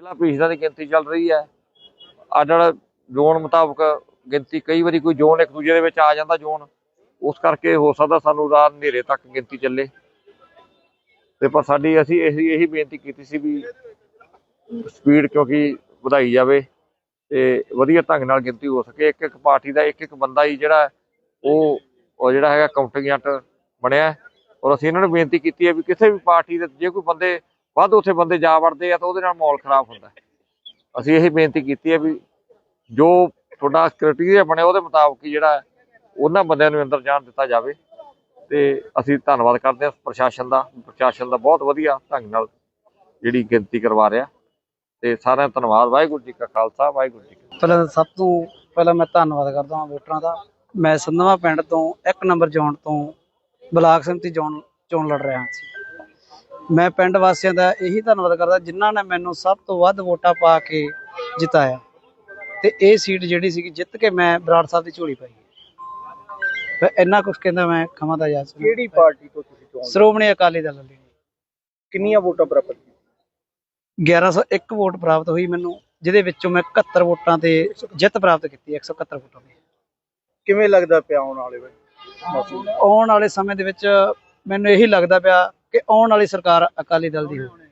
ਜ਼ਿਲ੍ਹਾ ਪ੍ਰੀਸ਼ਦਾਂ ਦੀ ਗਿਣਤੀ ਚੱਲ ਰਹੀ ਹੈ। ਅੱਡ ਅੱਡ ਜ਼ੋਨ ਮੁਤਾਬਕ ਗਿਣਤੀ ਕਈ ਵਾਰੀ ਕੋਈ ਜ਼ੋਨ ਇੱਕ ਦੂਜੇ ਦੇ ਵਿੱਚ ਆ ਜਾਂਦਾ ਜ਼ੋਨ। ਉਸ ਕਰਕੇ ਹੋ ਸਕਦਾ ਸਾਨੂੰ ਰਾਤ ਹਨੇਰੇ ਤੱਕ ਗਿਣਤੀ ਚੱਲੇ। ਤੇ ਪਰ ਸਾਡੀ ਅਸੀਂ ਇਹੀ ਇਹੀ ਬੇਨਤੀ ਕੀਤੀ ਸੀ ਵੀ ਸਪੀਡ ਕਿਉਂਕਿ ਵਧਾਈ ਜਾਵੇ ਤੇ ਵਧੀਆ ਢੰਗ ਨਾਲ ਗਿਣਤੀ ਹੋ ਸਕੇ। ਇੱਕ ਇੱਕ ਪਾਰਟੀ ਦਾ ਇੱਕ ਇੱਕ ਬੰਦਾ ਹੀ ਜਿਹੜਾ ਉਹ ਉਹ ਜਿਹੜਾ ਹੈਗਾ ਕਾਊਂਟਿੰਗ ਏਜੰਟ ਬਣਿਆ। ਔਰ ਅਸੀਂ ਇਹਨਾਂ ਨੂੰ ਬੇਨਤੀ ਕੀਤੀ ਹੈ ਵੀ ਕਿਸੇ ਵੀ ਪਾਰਟੀ ਦੇ ਜੇ ਕੋਈ ਬੰਦੇ ਵੱਧ ਉੱਥੇ ਬੰਦੇ ਜਾ ਵੜਦੇ ਆ ਤਾਂ ਉਹਦੇ ਨਾਲ ਮਾਹੌਲ ਖਰਾਬ ਹੁੰਦਾ। ਅਸੀਂ ਇਹ ਬੇਨਤੀ ਕੀਤੀ ਹੈ ਵੀ ਜੋ ਤੁਹਾਡਾ ਕ੍ਰਾਈਟੇਰੀਆ ਬਣਿਆ ਉਹਦੇ ਮੁਤਾਬਕ ਜਿਹੜਾ ਉਹਨਾਂ ਬੰਦਿਆਂ ਨੂੰ ਅੰਦਰ ਜਾਣ ਦਿੱਤਾ ਜਾਵੇ ਤੇ ਅਸੀਂ ਧੰਨਵਾਦ ਕਰਦੇ ਹਾਂ ਪ੍ਰਸ਼ਾਸਨ ਦਾ। ਪ੍ਰਸ਼ਾਸਨ ਦਾ ਬਹੁਤ ਵਧੀਆ ਢੰਗ ਨਾਲ ਜਿਹੜੀ ਗਿਣਤੀ ਕਰਵਾ ਰਿਹਾ ਤੇ ਸਾਰਿਆਂ ਦਾ ਧੰਨਵਾਦ। ਵਾਹਿਗੁਰੂ ਜੀ ਕਾ ਖਾਲਸਾ, ਵਾਹਿਗੁਰੂ ਜੀ ਪਹਿਲਾਂ ਸਭ ਤੋਂ ਪਹਿਲਾਂ ਮੈਂ ਧੰਨਵਾਦ ਕਰਦਾ ਹਾਂ ਵੋਟਰਾਂ ਦਾ। ਮੈਂ ਸੰਧਵਾ ਪਿੰਡ ਤੋਂ ਇੱਕ ਨੰਬਰ ਜ਼ੋਨ ਤੋਂ ਬਲਾਕ ਸੰਮਤੀ ਜ਼ੋਨ ਚੋਣ ਲੜ ਰਿਹਾ ਸੀ ਮੈਂ ਪਿੰਡ ਵਾਸੀਆਂ ਦਾ ਇਹੀ ਧੰਨਵਾਦ ਕਰਦਾ ਜਿਨ੍ਹਾਂ ਨੇ ਮੈਨੂੰ ਸਭ ਤੋਂ ਵੱਧ ਵੋਟਾਂ ਪਾ ਕੇ ਜਿਤਾਇਆ। ਤੇ ਇਹ ਸੀਟ ਜਿਹੜੀ ਸੀ ਜਿੱਤ ਕੇ ਮੈਂ ਬਰਾੜ ਸਾਹਿਬ ਦੀ ਝੋਲੀ ਪਾਈ। ਮੈਂ ਇੰਨਾ ਕੁਝ ਕਹਿੰਦਾ ਮੈਂ ਖਮਾ ਦਾ ਯਾਦ ਕਿਹੜੀ ਪਾਰਟੀ ਤੋਂ ਤੁਸੀਂ ਚੋਣ ਸ਼੍ਰੋਮਣੀ ਅਕਾਲੀ ਦਲ ਲਈ ਕਿੰਨੀਆਂ ਵੋਟਾਂ ਪ੍ਰਾਪਤ ਕੀਤੀਆਂ? 1101 ਵੋਟ ਪ੍ਰਾਪਤ ਹੋਈ ਮੈਨੂੰ ਜਿਹਦੇ ਵਿੱਚੋਂ ਮੈਂ 71 ਵੋਟਾਂ ਤੇ ਜਿੱਤ ਪ੍ਰਾਪਤ ਕੀਤੀ 171 ਵੋਟਾਂ ਦੀ। ਕਿਵੇਂ ਲੱਗਦਾ ਪਿਆ ਆਉਣ ਵਾਲੇ ਮੌਸਮ? ਆਉਣ ਵਾਲੇ ਸਮੇਂ ਦੇ ਵਿੱਚ ਮੈਨੂੰ ਇਹੀ ਲੱਗਦਾ ਪਿਆ ਕਿ ਆਉਣ ਵਾਲੀ ਸਰਕਾਰ ਅਕਾਲੀ ਦਲ ਦੀ ਹੋਵੇ।